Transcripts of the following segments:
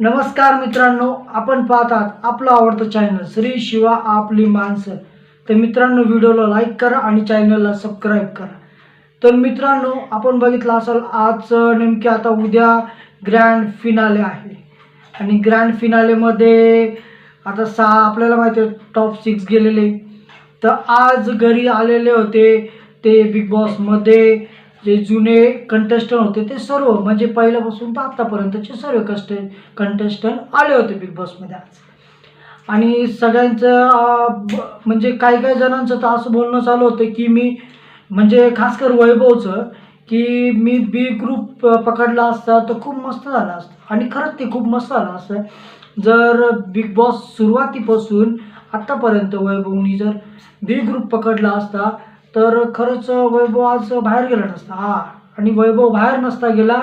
नमस्कार मित्रांनो आपण पाहतात आपलं आवडतं चॅनल श्री शिवा आपली माणसं. तर मित्रांनो व्हिडिओला लाईक करा आणि चॅनलला सबस्क्राईब करा. तर मित्रांनो आपण बघितलं असाल आज नेमके आता उद्या ग्रँड फिनाले आहे. आणि ग्रँड फिनालेमध्ये आता सहा आपल्याला माहिती आहे टॉप सिक्स गेलेले. तर आज घरी आलेले होते ते बिग बॉसमध्ये जे जुने कंटेस्टंट होते ते सर्व म्हणजे पहिल्यापासून तर आत्तापर्यंतचे सर्व कस्ट कंटेस्टंट आले होते बिग बॉसमध्ये आज. आणि सगळ्यांचं म्हणजे काही काही जणांचं तर असं बोलणं चालू होतं की मी म्हणजे खास कर वैभवचं की मी बी ग्रुप पकडला असता तर खूप मस्त झालं असतं. आणि खरंच ते खूप मस्त झालं असतं. जर बिग बॉस सुरुवातीपासून आत्तापर्यंत वैभवनी जर बी ग्रुप पकडला असता तर खरंच वैभव आज बाहेर गेला नसता. हा आणि वैभव बाहेर नसता गेला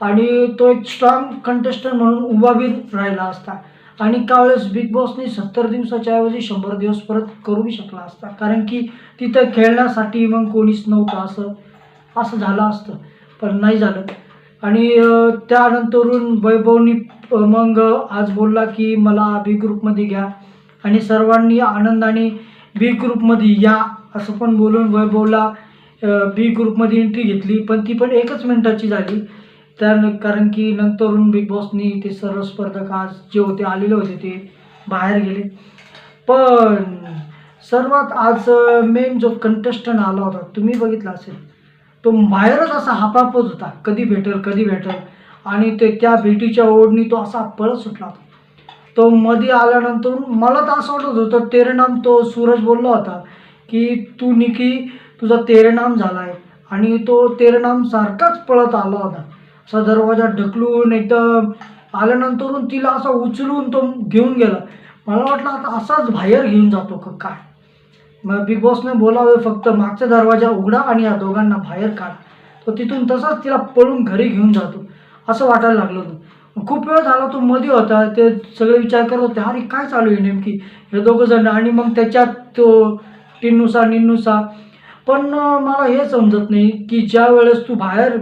आणि तो एक स्ट्रॉंग कंटेस्टंट म्हणून उभा राहिला असता. आणि त्यावेळेस बिग बॉसने सत्तर दिवसाच्या ऐवजी शंभर दिवस परत करू बी शकला असता. कारण की तिथं खेळण्यासाठी मग कोणीच नव्हतं असं असं झालं असतं. पण नाही झालं. आणि त्यानंतरून वैभवनी मग आज बोलला की मला बी ग्रुपमध्ये घ्या. आणि सर्वांनी आनंदाने बी ग्रुपमध्ये या. असं पण बोलून वैभवला बी ग्रुपमध्ये एंट्री घेतली. पण ती पण एकच मिनिटाची झाली. त्या कारण की नंतरून बिग बॉसनी ते सर्व स्पर्धक आज जे होते आलेले होते ते बाहेर गेले. पण सर्वात आज मेन जो कंटेस्टंट आला होता तुम्ही बघितला असेल. तो बाहेरच असा हापापत होता. कधी भेटेल कधी भेटेल. आणि ते त्या भेटीच्या ओढणी तो असा पळत सुटला होता. तो मध्ये आल्यानंतर मला तर असं वाटत होतं तेरे नाम तो सूरज बोलला होता. की तू निकी तुझा तेरनाम झाला आहे आणि तो तेरनाम सारखाच पळत आला होता. असा दरवाजा ढकलून एकदम आल्यानंतरून तिला असा उचलून तो घेऊन गेला. मला वाटलं आता असाच बाहेर घेऊन जातो का काय? मग बिग बॉसने बोलावे फक्त मागचा दरवाजा उघडा आणि या दोघांना बाहेर काढ. तो तिथून तसाच तिला पळून घरी घेऊन जातो. असं वाटायला लागलं होतं. खूप वेळ झाला तो मध्ये होता. ते सगळे विचार करत होते अरे काय चालू आहे नेमकी? हे दोघं जण आणि मग त्याच्यात तो टिन्नुसा निन्नुसा. पण मला हे समजत नाही की ज्या वेळेस तू बाहेर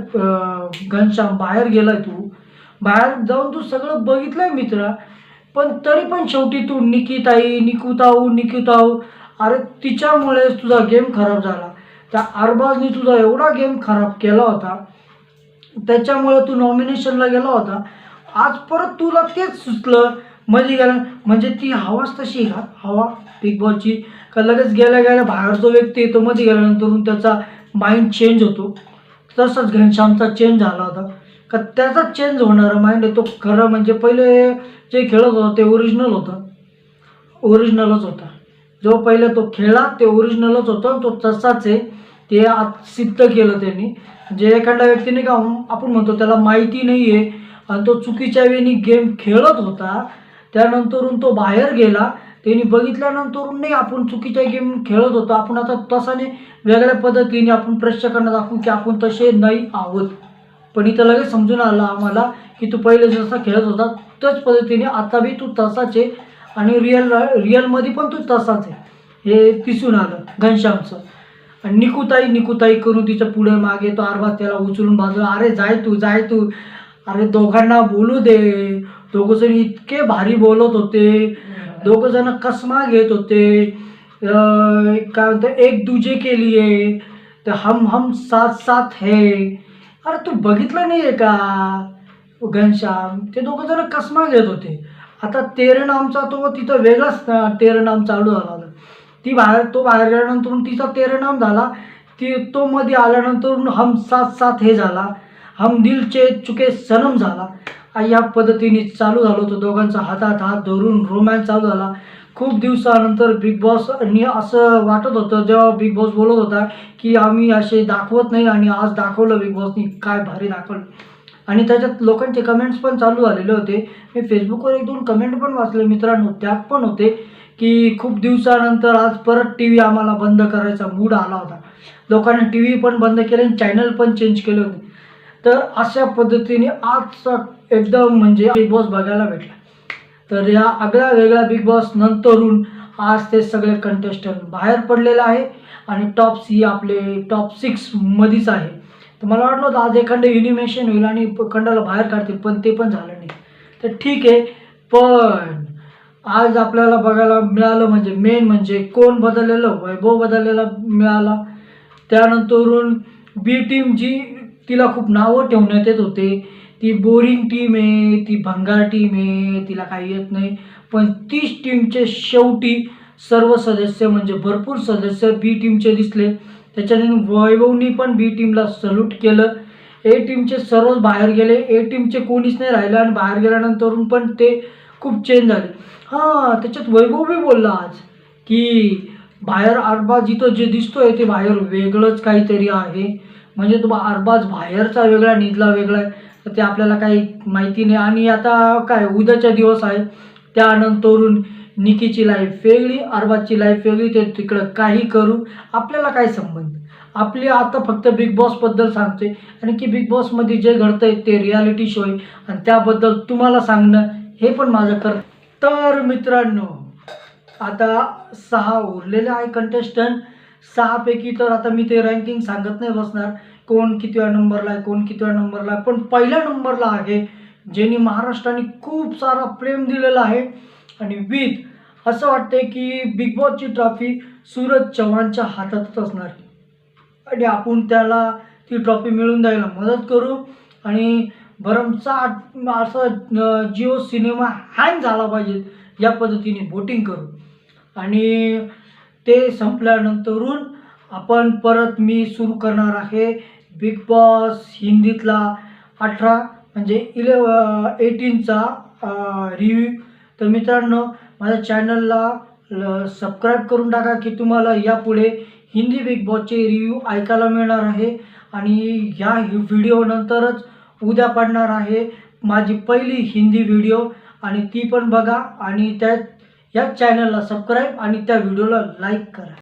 घनश्याम बाहेर गेलाय तू बाहेर जाऊन तू सगळं बघितलंय मित्रा पण तरी पण शेवटी तू निकिताई निकुताऊ निकिताऊ अरे तिच्यामुळेच तुझा गेम खराब झाला. त्या अरबाजनी तुझा एवढा गेम खराब केला होता त्याच्यामुळे तू नॉमिनेशनला गेला होता. आज परत तुला तेच सुचलं म्हणजे मध्ये म्हणजे ती हवाच तशी राहत हवा बिग बॉसची का लगेच गेल्या गेल्या बाहेर जो व्यक्ती येतो मध्ये गेल्यानंतर त्याचा माइंड चेंज होतो. तसंच घनश्यामचा चेंज झाला होता. का त्याचा चेंज होणारा माइंड आहे तो खरं म्हणजे पहिले जे खेळत होता ते ओरिजिनल होतं. ओरिजिनलच होता. जो पहिले तो खेळला ते ओरिजिनलच होतं. तो तसाच आहे. ते आत सिद्ध केलं त्यांनी. जे एखाद्या व्यक्तीने का आपण म्हणतो त्याला माहिती नाही आहे आणि तो चुकीच्या वेळी गेम खेळत होता. त्यानंतरून तो बाहेर गेला. त्यांनी बघितल्यानंतर नाही आपण चुकीचा गेम खेळत होतो. आपण आता तसाने वेगळ्या पद्धतीने आपण प्रेक्षकांना दाखवू की आपण तसे नाही आहोत. पण इथं लगेच समजून आलं आम्हाला की तू पहिले जसा खेळत होता त्याच पद्धतीने आता बी तू तसाच आहे आणि रिअल रिअलमध्ये पण तू तसाच आहे. हे दिसून आलं घनश्यामचं. आणि निकुताई निकुताई करून तिच्या पुढे मागे तो अर्धा त्याला उचलून बाजूला अरे जाय तू जाय तू. अरे दोघांना बोलू दे. दोघं जण इतके भारी बोलत होते. दोघं जण कसमा घेत होते. काय म्हणतं एक दुजे के लिए. तर हम हम साथ साथ है. अरे तू बघितलं नाही आहे का? घनश्याम ते दोघं जण कसमा घेत होते. आता तेरे नामचा तो तिथं वेगळाच अं, तेरे नाम चालू झाला होता. ती बाहेर तो बाहेर गेल्यानंतर तिचा तेरे नाम झाला. ती तो मध्ये आल्यानंतर हम साथ साथ हे झाला. हम दिलचे चुके सनम झाला. या पद्धतीने चालू झालं होतं. दोघांचा हातात हात धरून रोमॅन्स चालू झाला. खूप दिवसानंतर बिग बॉसनी असं वाटत होतं जेव्हा बिग बॉस बोलत होता की आम्ही असे दाखवत नाही आणि आज दाखवलं बिग बॉसनी काय भारी दाखवलं. आणि त्याच्यात लोकांचे कमेंट्स पण चालू झालेले होते. मी फेसबुकवर एक दोन कमेंट पण वाचले मित्रांनो. त्यात पण होते की खूप दिवसानंतर आज परत टी व्ही आम्हाला बंद करायचा मूड आला होता. लोकांनी टी व्ही पण बंद केले आणि चॅनल पण चेंज केले होते. तर अशा पद्धतीने आजचा एकदम म्हणजे बिग बॉस बघायला भेटला. तर या आगळ्या वेगळ्या बिग बॉस नंतरून आज ते सगळे कंटेस्टंट बाहेर पडलेले आहे आणि टॉप सी आपले टॉप सिक्स मध्येच आहे. तर मला वाटलं होतं आज एखादं इनिमेशन होईल आणि खंडाला बाहेर काढतील पण ते पण झालं नाही. तर ठीक आहे पण आज आपल्याला बघायला मिळालं म्हणजे मेन म्हणजे कोण बदललेलं वैभव बदललेला मिळाला. त्यानंतरून बी टीम जी तिला खूप नावं ठेवण्यात येत होते. ती बोरिंग टीम आहे ती भंगार टीम आहे तिला काही येत नाही. पण तीच टीमचे शेवटी सर्व सदस्य म्हणजे भरपूर सदस्य बी टीमचे दिसले. त्याच्याने वैभवनी पण बी टीमला सल्यूट केलं. ए टीमचे सर्वच बाहेर गेले. ए टीमचे कोणीच नाही राहिलं आणि बाहेर गेल्यानंतरून पण ते खूप चेंज झाले. हां त्याच्यात वैभव बी बोलला आज की बाहेर आरबा जिथं जे दिसतोय ते बाहेर वेगळंच काहीतरी आहे. म्हणजे तो अरबाज बाहेरचा वेगळा निधला वेगळा आहे. तर ते आपल्याला काही माहिती नाही. आणि आता काय उद्याचा दिवस आहे. त्यानंतरून निकीची लाईफ वेगळी अरबाजची लाईफ वेगळी. ते तिकडं काही करू आपल्याला काय संबंध? आपली आता फक्त बिग बॉसबद्दल सांगते आणि की बिग बॉसमध्ये जे घडतंय ते रियालिटी शो आहे. आणि त्याबद्दल तुम्हाला सांगणं हे पण माझं कर तर मित्रांनो आता सहा उरलेले आहे कंटेस्टंट सहापैकी तर आता मी ते रँकिंग सांगत नाही बसणार. कोण कितव्या नंबरला आहे कोण कितव्या नंबरला आहे. पण पहिल्या नंबरला आहे ज्यांनी महाराष्ट्राने खूप सारा प्रेम दिलेला आहे. आणि विथ असं वाटते की बिग बॉसची ट्रॉफी सूरज चव्हाणच्या हातातच असणार. आणि आपण त्याला ती ट्रॉफी मिळवून द्यायला मदत करू. आणि भरमसाठ असं जिओ सिनेमा हँग झाला पाहिजे या पद्धतीने बोटिंग करू. आणि ते संपल्यानंतरून आपण परत मी सुरू करणार आहे बिग बॉस हिंदीतला अठरा म्हणजे इलेव एटीनचा रिव्ह्यू तर मित्रांनो माझ्या चॅनलला सबस्क्राईब करून टाका की तुम्हाला यापुढे हिंदी बिग बॉसचे रिव्ह्यू ऐकायला मिळणार आहे. आणि ह्या व्हिडिओनंतरच उद्या पडणार आहे माझी पहिली हिंदी व्हिडिओ आणि ती पण बघा. आणि त्या या चॅनलला सबस्क्राईब आणि त्या व्हिडिओला लाईक करा.